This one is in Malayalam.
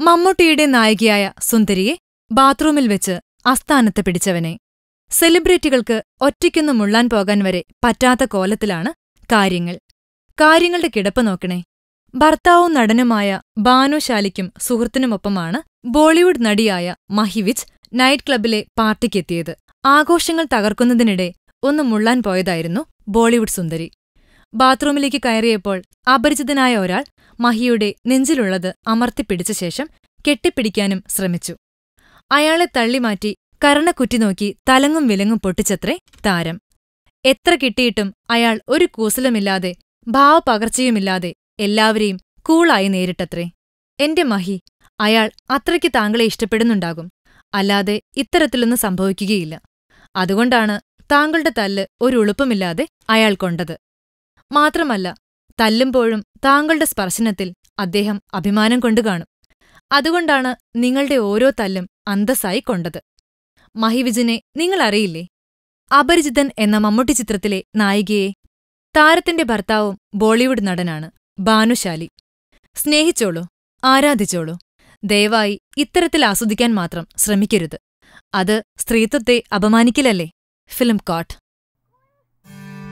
മമ്മൂട്ടിയുടെ നായികയായ സുന്ദരിയെ ബാത്റൂമിൽ വെച്ച് അസ്ഥാനത്ത് പിടിച്ചവനെ. സെലിബ്രിറ്റികൾക്ക് ഒറ്റയ്ക്കൊന്ന് മുള്ളാൻ പോകാൻ വരെ പറ്റാത്ത കോലത്തിലാണ് കാര്യങ്ങൾ. കാര്യങ്ങളുടെ കിടപ്പ് നോക്കണേ. ഭർത്താവും നടനുമായ ബാനുശാലിക്കും സുഹൃത്തിനുമൊപ്പമാണ് ബോളിവുഡ് നടിയായ മഹിവിച്ച് നൈറ്റ് ക്ലബിലെ പാർട്ടിക്കെത്തിയത്. ആഘോഷങ്ങൾ തകർക്കുന്നതിനിടെ ഒന്ന് മുള്ളാൻ പോയതായിരുന്നു ബോളിവുഡ് സുന്ദരി. ബാത്റൂമിലേക്ക് കയറിയപ്പോൾ അപരിചിതനായ ഒരാൾ മഹിയുടെ നെഞ്ചിലുള്ളത് അമർത്തിപ്പിടിച്ച ശേഷം കെട്ടിപ്പിടിക്കാനും ശ്രമിച്ചു. അയാളെ തള്ളിമാറ്റി കരണക്കുറ്റി നോക്കി തലങ്ങും വിലങ്ങും പൊട്ടിച്ചത്രേ താരം. എത്ര കിട്ടിയിട്ടും അയാൾ ഒരു കൂസലുമില്ലാതെ ഭാവപകർച്ചയുമില്ലാതെ എല്ലാവരെയും കൂളായി നേരിട്ടത്രേ. എന്റെ മഹി അയാൾ അത്രയ്ക്ക് താങ്കളെ ഇഷ്ടപ്പെടുന്നുണ്ടാകും. അല്ലാതെ ഇത്തരത്തിലൊന്നും സംഭവിക്കുകയില്ല. അതുകൊണ്ടാണ് താങ്കളുടെ തല്ല് ഒരു ഉളുപ്പമില്ലാതെ അയാൾ കൊണ്ടത്. മാത്രമല്ല തല്ലുമ്പോഴും താങ്കളുടെ സ്പർശനത്തിൽ അദ്ദേഹം അഭിമാനം കൊണ്ടു കാണും. അതുകൊണ്ടാണ് നിങ്ങളുടെ ഓരോ തല്ലും അന്തസ്സായി കൊണ്ടത്. മഹിവിജിനെ നിങ്ങൾ അറിയില്ലേ? അപരിചിതൻ എന്ന മമ്മൂട്ടി ചിത്രത്തിലെ നായികയെ താരത്തിന്റെ ഭർത്താവും ബോളിവുഡ് നടനാണ് ബാനുശാലി സ്നേഹിച്ചോളൂ ആരാധിച്ചോളൂ. ദയവായി ഇത്തരത്തിൽ ആസ്വദിക്കാൻ മാത്രം ശ്രമിക്കരുത്. അത് സ്ത്രീത്വത്തെ അപമാനിക്കലല്ലേ? Film coat